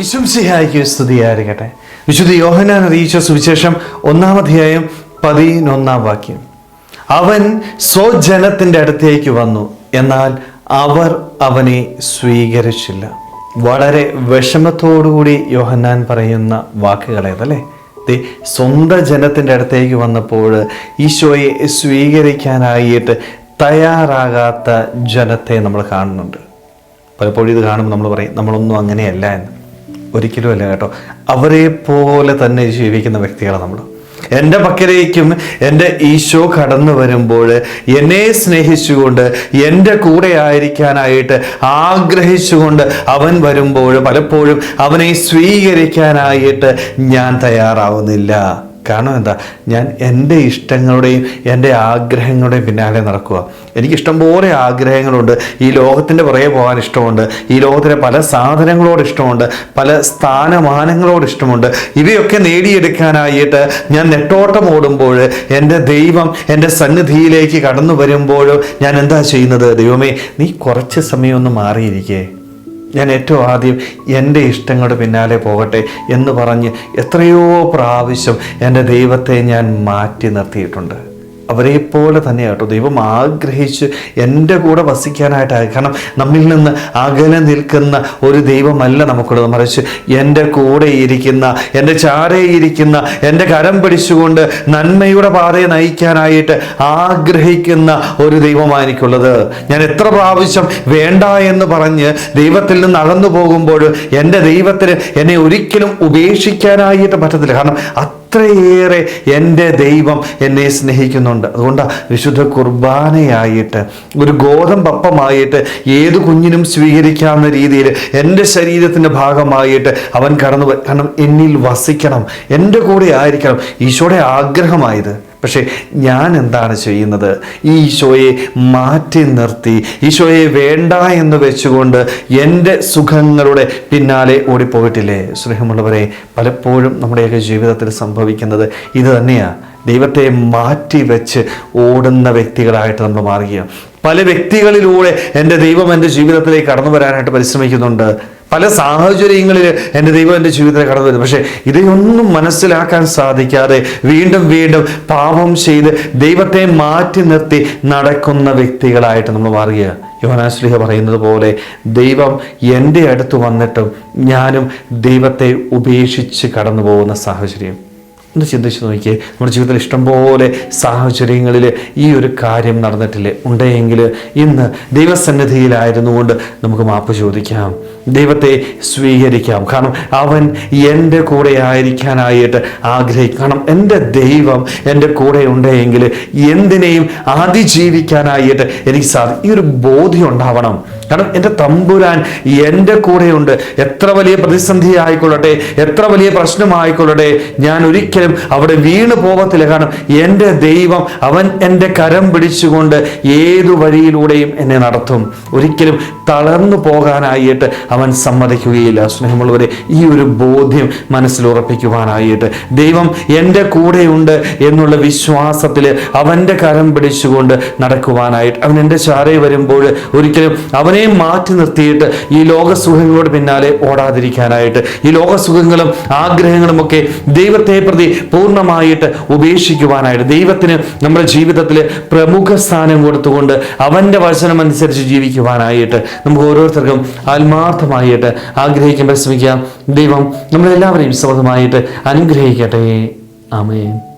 വിശംസിഹായിക്ക് സ്തുതിയായിരിക്കട്ടെ. വിശുദ്ധ യോഹനാൻ അറിയിച്ച സുവിശേഷം ഒന്നാം അധ്യായം പതിനൊന്നാം വാക്യം. അവൻ സ്വജനത്തിന്റെ അടുത്തേക്ക് വന്നു. എന്നാൽ അവർ അവനെ സ്വീകരിച്ചില്ല. വളരെ വിഷമത്തോടുകൂടി യോഹന്നാൻ പറയുന്ന വാക്കുകളേതല്ലേ സ്വന്തം ജനത്തിന്റെ അടുത്തേക്ക് വന്നപ്പോൾ ഈശോയെ സ്വീകരിക്കാനായിട്ട് തയ്യാറാകാത്ത ജനത്തെ നമ്മൾ കാണുന്നുണ്ട്. പലപ്പോഴും ഇത് കാണുമ്പോൾ നമ്മൾ പറയും നമ്മളൊന്നും അങ്ങനെയല്ല എന്ന്. ഒരിക്കലും അല്ല കേട്ടോ. അവരെ പോലെ തന്നെ ജീവിക്കുന്ന വ്യക്തികളാണ് നമ്മൾ എന്റെ പക്കലേക്കും എന്റെ ഈശോ കടന്നു വരുമ്പോൾ എന്നെ സ്നേഹിച്ചുകൊണ്ട് എന്റെ കൂടെ ആയിരിക്കാനായിട്ട് ആഗ്രഹിച്ചുകൊണ്ട് അവൻ വരുമ്പോൾ പലപ്പോഴും അവനെ സ്വീകരിക്കാനായിട്ട് ഞാൻ തയ്യാറാവുന്നില്ല. കാരണം എന്താ? ഞാൻ എന്റെ ഇഷ്ടങ്ങളുടെയും എന്റെ ആഗ്രഹങ്ങളുടെയും പിന്നാലെ നടക്കുക. എനിക്കിഷ്ടം പോലെ ആഗ്രഹങ്ങളുണ്ട്. ഈ ലോകത്തിന്റെ പുറകെ പോകാൻ ഇഷ്ടമുണ്ട്. ഈ ലോകത്തിലെ പല സാധനങ്ങളോട് ഇഷ്ടമുണ്ട്. പല സ്ഥാനമാനങ്ങളോട് ഇഷ്ടമുണ്ട്. ഇവയൊക്കെ നേടിയെടുക്കാനായിട്ട് ഞാൻ നെട്ടോട്ടം ഓടുമ്പോൾ എന്റെ ദൈവം എന്റെ സന്നിധിയിലേക്ക് കടന്നു വരുമ്പോഴും ഞാൻ എന്താ ചെയ്യുന്നത്? ദൈവമേ നീ കുറച്ച് സമയം ഒന്ന് മാറിയിരിക്കേ. ഞാൻ ഏറ്റവും ആദ്യം എന്റെ ഇഷ്ടങ്ങളുടെ പിന്നാലെ പോകട്ടെ എന്ന് പറഞ്ഞ് എത്രയോ പ്രാവശ്യം എന്റെ ദൈവത്തെ ഞാൻ മാറ്റി നിർത്തിയിട്ടുണ്ട്. അവരെ പോലെ തന്നെ കേട്ടോ. ദൈവം ആഗ്രഹിച്ച് എന്റെ കൂടെ വസിക്കാനായിട്ട് കാരണം നമ്മിൽ നിന്ന് അകലെ നിൽക്കുന്ന ഒരു ദൈവമല്ല നമുക്കുള്ളത്. മറിച്ച് എന്റെ കൂടെ ഇരിക്കുന്ന എന്റെ ചാരയിരിക്കുന്ന എന്റെ കരം പിടിച്ചുകൊണ്ട് നന്മയുടെ പാതയെ നയിക്കാനായിട്ട് ആഗ്രഹിക്കുന്ന ഒരു ദൈവമാണ് എനിക്കുള്ളത്. ഞാൻ എത്ര പ്രാവശ്യം വേണ്ട എന്ന് പറഞ്ഞ് ദൈവത്തിൽ നിന്ന് അകന്നു പോകുമ്പോൾ എന്റെ ദൈവത്തിന് എന്നെ ഒരിക്കലും ഉപേക്ഷിക്കാനായിട്ട് പറ്റത്തില്ല. കാരണം അത്രയേറെ എന്റെ ദൈവം എന്നെ സ്നേഹിക്കുന്നുണ്ട്. അതുകൊണ്ട് വിശുദ്ധ കുർബാനയായിട്ട് ഒരു ഗോതമ്പപ്പമായിട്ട് ഏത് കുഞ്ഞിനും സ്വീകരിക്കാവുന്ന രീതിയിൽ എന്റെ ശരീരത്തിന്റെ ഭാഗമായിട്ട് അവൻ കടന്നു കാരണം എന്നിൽ വസിക്കണം. എന്റെ കൂടെ ആയിരിക്കണം. ഈശോയുടെ ആഗ്രഹമായത്. പക്ഷേ ഞാൻ എന്താണ് ചെയ്യുന്നത്? ഈ ഈശോയെ മാറ്റി നിർത്തി ഈശോയെ വേണ്ട എന്ന് വെച്ചുകൊണ്ട് എന്റെ സുഖങ്ങളുടെ പിന്നാലെ ഓടിപ്പോയിട്ടില്ലേ? സ്നേഹമുള്ളവരെ പലപ്പോഴും നമ്മുടെയൊക്കെ ജീവിതത്തിൽ സംഭവിക്കുന്നത് ഇത് തന്നെയാണ് ദൈവത്തെ മാറ്റി വെച്ച് ഓടുന്ന വ്യക്തികളായിട്ട് നമ്മൾ മാറുകയാണ്. പല വ്യക്തികളിലൂടെ എന്റെ ദൈവം എന്റെ ജീവിതത്തിലേക്ക് കടന്നു വരാനായിട്ട് പരിശ്രമിക്കുന്നുണ്ട്. പല സാഹചര്യങ്ങളിൽ എന്റെ ദൈവം എന്റെ ജീവിതത്തിൽ കടന്നു വരുന്നു. പക്ഷേ ഇതൊന്നും മനസ്സിലാക്കാൻ സാധിക്കാതെ വീണ്ടും വീണ്ടും പാപം ചെയ്ത് ദൈവത്തെ മാറ്റി നിർത്തി നടക്കുന്ന വ്യക്തികളായിട്ട് നമ്മൾ മാറുകയാണ്. യോനാശ്ലിഹ പറയുന്നത് പോലെ ദൈവം എന്റെ അടുത്ത് വന്നിട്ടും ഞാനും ദൈവത്തെ ഉപേക്ഷിച്ച് കടന്നു പോകുന്ന സാഹചര്യം. ഒന്ന് ചിന്തിച്ച് നോക്കിയേ. നമ്മുടെ ജീവിതത്തിൽ ഇഷ്ടംപോലെ സാഹചര്യങ്ങളിൽ ഈ ഒരു കാര്യം നടന്നിട്ടില്ലേ? ഉണ്ടെങ്കിൽ ഇന്ന് ദൈവസന്നിധിയിലായിരുന്നുകൊണ്ട് നമുക്ക് മാപ്പ് ചോദിക്കാം. ദൈവത്തെ സ്വീകരിക്കാം. കാരണം അവൻ എന്റെ കൂടെ ആയിരിക്കാനായിട്ട് ആഗ്രഹിക്കും കാരണം എന്റെ ദൈവം എന്റെ കൂടെ ഉണ്ടെങ്കിൽ എന്തിനേയും അതിജീവിക്കാനായിട്ട് എനിക്ക് സാധിക്കും. ഈ ഒരു ബോധ്യം ഉണ്ടാവണം. കാരണം എന്റെ തമ്പുരാൻ എന്റെ കൂടെയുണ്ട്. എത്ര വലിയ പ്രതിസന്ധി ആയിക്കൊള്ളട്ടെ എത്ര വലിയ പ്രശ്നമായിക്കൊള്ളട്ടെ. ഞാൻ ഒരിക്കലും അവിടെ വീണ് പോകത്തില്ല കാരണം എന്റെ ദൈവം അവൻ എന്റെ കരം പിടിച്ചുകൊണ്ട് ഏതു വഴിയിലൂടെയും എന്നെ നടത്തും. ഒരിക്കലും തളർന്നു പോകാനായിട്ട് അവൻ സമ്മതിക്കുകയില്ല. സ്നേഹമുള്ളവരെ ഈ ഒരു ബോധ്യം മനസ്സിൽ ഉറപ്പിക്കുവാനായിട്ട്. ദൈവം എന്റെ കൂടെയുണ്ട് എന്നുള്ള വിശ്വാസത്തിൽ അവന്റെ കരം പിടിച്ചുകൊണ്ട് നടക്കുവാനായിട്ട്. അവൻ എന്റെ ചാരയിൽ വരുമ്പോൾ ഒരിക്കലും അവനെ മാറ്റി നിർത്തിയിട്ട് ഈ ലോകസുഖങ്ങളോട് പിന്നാലെ ഓടാതിരിക്കാനായിട്ട് ഈ ലോകസുഖങ്ങളും ആഗ്രഹങ്ങളും ഒക്കെ ദൈവത്തെ പ്രതി പൂർണമായിട്ട് ഉപേക്ഷിക്കുവാനായിട്ട് ദൈവത്തിന് നമ്മുടെ ജീവിതത്തിൽ പ്രമുഖ സ്ഥാനം കൊടുത്തുകൊണ്ട് അവന്റെ വചനം അനുസരിച്ച് ജീവിക്കുവാനായിട്ട് നമുക്ക് ഓരോരുത്തർക്കും ആത്മാർത്ഥമായിട്ട് ആഗ്രഹിക്കാൻ പരിശ്രമിക്കാം. ദൈവം നമ്മളെല്ലാവരെയും സ്വതമായിട്ട് അനുഗ്രഹിക്കട്ടെ. ആമേൻ.